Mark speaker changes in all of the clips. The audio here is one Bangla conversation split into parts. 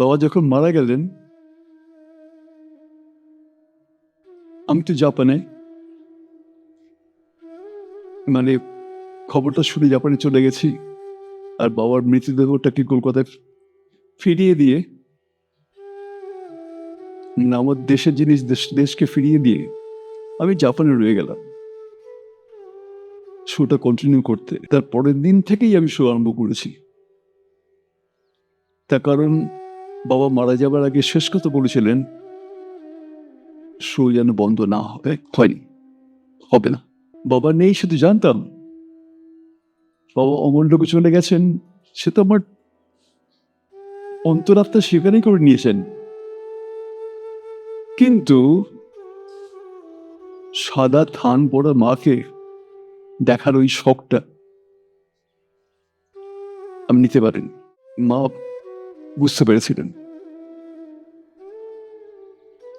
Speaker 1: বাবা যখন মারা গেলেন, আমি তো জাপানে মানে খবরটা শুনে জাপানে চলে গেছি, আর বাবার মৃতদেহটাকে কলকাতায় ফিরিয়ে দিয়ে আমার দেশের জিনিস দেশ, দেশকে ফিরিয়ে দিয়ে আমি জাপানে রয়ে গেলাম। শোটা কন্টিনিউ করতে। তার পরের দিন থেকেই আমি শো আরম্ভ করেছি। তার কারণ বাবা মারা যাবার আগে শেষ কথা বলেছিলেন শো যেন বন্ধ না হবে হয়নি, হবে না। বাবা নেই শুধু জানতাম। বাবা অমূল্যকে চলে গেছেন, সে তো আমার অন্তরাত্মা স্বীকারই করে নিয়েছেন। কিন্তু সাদা থান পড়া মাকে দেখার ওই শখটা আমি নিতে পারেন। মা বুঝতে পেরেছিলেন।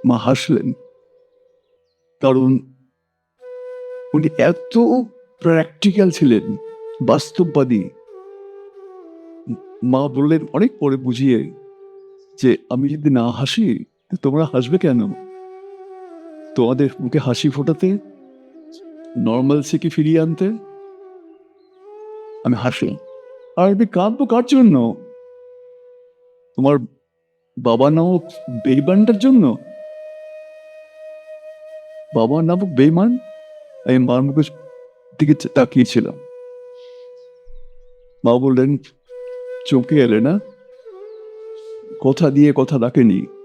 Speaker 1: মা হাসলেন। কারণ উনি এত প্র্যাকটিক্যাল ছিলেন, বাস্তববাদী। মা বললেন, অনেক পরে বুঝিয়ে যে আমি যদি না হাসি তোমরা হাসবে কেন? তোমাদের মুখে হাসি ফোটাতে নর্মাল সিকে ফিরিয়ে আনতে, আমি হাসি। আর আমি কাঁদবো কার জন্য? তোমার বাবা নামক বেইমানটার জন্য? বাবা নামক বেইমান? আমি মার মুখের দিকে তাকিয়েছিলাম। মা বললেন, চমকে এলে না? কথা দিয়ে কথা রাখেনি